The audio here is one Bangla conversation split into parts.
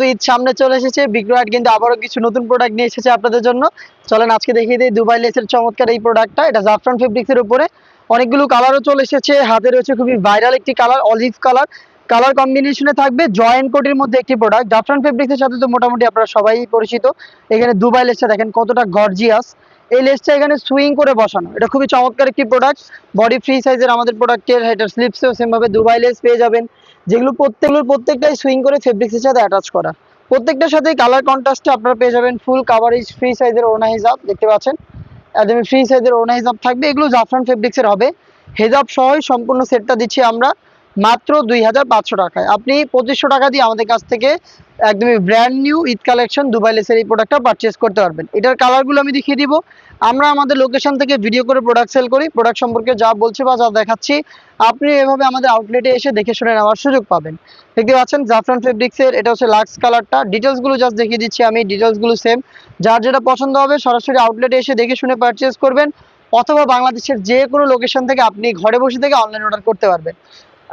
তো ঈদ সামনে চলে এসেছে বিক্রয়াট কিন্তু আবারও কিছু নতুন প্রোডাক্ট নিয়ে এসেছে আপনাদের জন্য। চলেন, আজকে দেখিয়ে দিই দুবাই লেসের চমৎকার এই প্রোডাক্টটা এটা জাফরান ফেব্রিক্সের উপরে অনেকগুলো কালারও চলে এসেছে। হাতে রয়েছে খুবই ভাইরাল একটি কালার অলিভ কালার কালার কম্বিনেশনে থাকবে জয়েন্ট কোটের মধ্যে একটি প্রোডাক্ট জাফরান ফেব্রিক্সের সাথে তো মোটামুটি আপনারা সবাই পরিচিত। এখানে দুবাই লেসটা দেখেন কতটা গর্জিয়াস এই লেসটা এখানে সুইং করে বসানো। এটা খুবই চমৎকার একটি প্রোডাক্ট বডি ফ্রি সাইজের আমাদের প্রোডাক্টের এটার স্লিপসেও সেমভাবে দুবাই লেস পেয়ে যাবেন। যেগুলো প্রত্যেকগুলোর প্রত্যেকটাই সুইং করে ফেব্রিক্সের সাথে অ্যাটাচ করা। প্রত্যেকটার সাথে কালার কন্ট্রাস্টে আপনারা পেয়ে যাবেন ফুল কাভারেজ ফ্রি সাইজের ওনা হিজাব দেখতে পাচ্ছেন? একদমই ফ্রি সাইজের ওনা হিজাব থাকবে, এগুলো জাফরান ফেব্রিক্সের হবে। হেজাব সহ সম্পূর্ণ সেটটা দিচ্ছি আমরা। মাত্র দুই হাজার পাঁচশো টাকায়। আপনি পঁচিশশো টাকা দিয়ে আমাদের কাছ থেকে একদমই brand new Eid collection Dubai লেসের এই প্রোডাক্টটা পারচেস করতে পারবেন। এটার কালারগুলো আমি দেখিয়ে দিব। আমরা আমাদের লোকেশন থেকে ভিডিও করে প্রোডাক্ট সেল করি। প্রোডাক্ট সম্পর্কে যা বলছি বা যা দেখাচ্ছি, আপনি এভাবে আমাদের আউটলেটে এসে দেখে শুনে নেওয়ার সুযোগ পাবেন। দেখতে পাচ্ছেন জাফরান ফেব্রিক্সের এটা হচ্ছে লাক্স কালারটা ডিটেলসগুলো জাস্ট দেখিয়ে দিচ্ছি আমি ডিটেলসগুলো সেম যার যেটা পছন্দ হবে, সরাসরি আউটলেটে এসে দেখে শুনে পারচেস করবেন। অথবা বাংলাদেশের যে কোনো লোকেশন থেকে আপনি ঘরে বসে থেকে অনলাইন অর্ডার করতে পারবেন।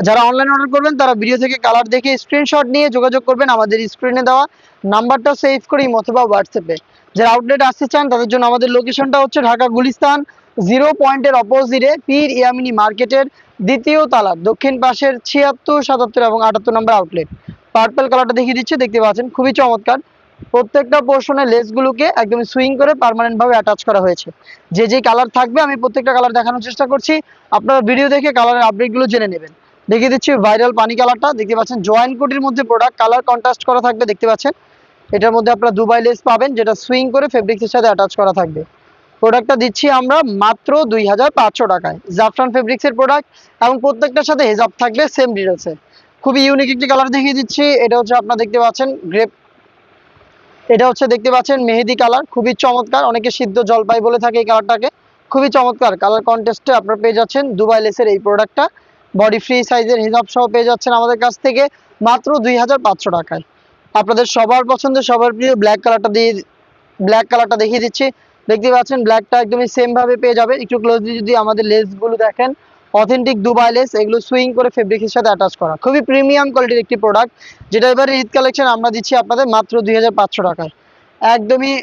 যারা অনলাইন অর্ডার করবেন, তারা ভিডিও থেকে কালার দেখে স্ক্রিনশট নিয়ে যোগাযোগ করবেন আমাদের স্ক্রিনে দেওয়া নাম্বারটা সেভ করি অথবা হোয়াটসঅ্যাপে যারা আউটলেট আসতে চান, তাদের জন্য আমাদের লোকেশনটা হচ্ছে ঢাকা গুলিস্তান জিরো পয়েন্টের অপোজিটে পীর ইয়ামিনী মার্কেটের দ্বিতীয় তালা, দক্ষিণ পাশের ছিয়াত্তর, সাতাত্তর এবং আটাত্তর নম্বর আউটলেট পার্পেল কালারটা দেখিয়ে দিচ্ছে, দেখতে পাচ্ছেন, খুবই চমৎকার। প্রত্যেকটা পোর্শনের লেসগুলোকে একদম সুইং করে পার্মানেন্ট ভাবে অ্যাটাচ করা হয়েছে। যে যে কালার থাকবে, আমি প্রত্যেকটা কালার দেখানোর চেষ্টা করছি। আপনারা ভিডিও দেখে কালারের আপডেটগুলো জেনে নেবেন। দেখিয়ে দিচ্ছি ভাইরাল পানি কালারটা। দেখতে পাচ্ছেন, জয়েন্ট কোটির মধ্যে প্রোডাক্ট কালার কন্ট্রাস্ট করা থাকবে, দেখতে পাচ্ছেন। এটার মধ্যে আপনারা দুবাই লেস পাবেন, যেটা সুইং করে ফেব্রিক্সের সাথে অ্যাটাচ করা থাকবে। প্রোডাক্টটা দিচ্ছি আমরা মাত্র দুই হাজার পাঁচশো টাকায়। জাফরান ফেব্রিক্সের প্রোডাক্ট এবং প্রত্যেকটার সাথে হেজাব থাকবে সেম ডিটেলসে খুবই ইউনিক একটি কালার দেখিয়ে দিচ্ছি, এটা হচ্ছে আপনারা দেখতে পাচ্ছেন গ্রেপ এটা হচ্ছে দেখতে পাচ্ছেন মেহেদি কালার খুবই চমৎকার, অনেকে সিদ্ধ জলপাই বলে থাকে এই কালারটাকে খুবই চমৎকার কালার কন্টেস্টে আপনারা পেয়ে যাচ্ছেন দুবাই লেসের এই প্রোডাক্টটা বডি ফ্রি সাইজের হিসাব সহ পেয়ে যাচ্ছেন আমাদের কাছ থেকে মাত্র দুই হাজার পাঁচশো টাকায়। আপনাদের সবার পছন্দের, সবার প্রিয় ব্ল্যাক কালারটা দিয়ে ব্ল্যাক কালারটা দেখিয়ে দিচ্ছি। দেখতে পাচ্ছেন ব্ল্যাকটা একদমই সেমভাবে পেয়ে যাবে। একটু ক্লোজলি যদি আমাদের লেসগুলো দেখেন অথেন্টিক দুবাই লেস এগুলো সুইং করে ফেব্রিকের সাথে অ্যাটাচ করা। খুবই প্রিমিয়াম কোয়ালিটির একটি প্রোডাক্ট যেটা এবারে ঈদ কালেকশন আমরা দিচ্ছি আপনাদের মাত্র দুই হাজার পাঁচশো টাকায়। একদমই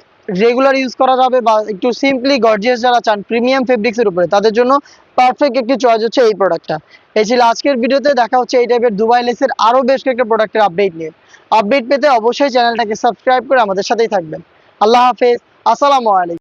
রেগুলার ইউজ করা যাবে বা একটু সিম্পলি গর্জিয়াস যারা চান প্রিমিয়াম ফেব্রিক্সের উপরে, তাদের জন্য পারফেক্ট একটি চয়েস হচ্ছে এই প্রোডাক্টটা এই ছিল আজকের ভিডিওতে, দেখা হচ্ছে এই টাইপের দুবাই লেসের আরও বেশ কয়েকটা প্রোডাক্টের আপডেট নিয়ে। আপডেট পেতে অবশ্যই চ্যানেলটাকে সাবস্ক্রাইব করে আমাদের সাথেই থাকবেন। আল্লাহ হাফেজ, আসসালামু আলাইকুম।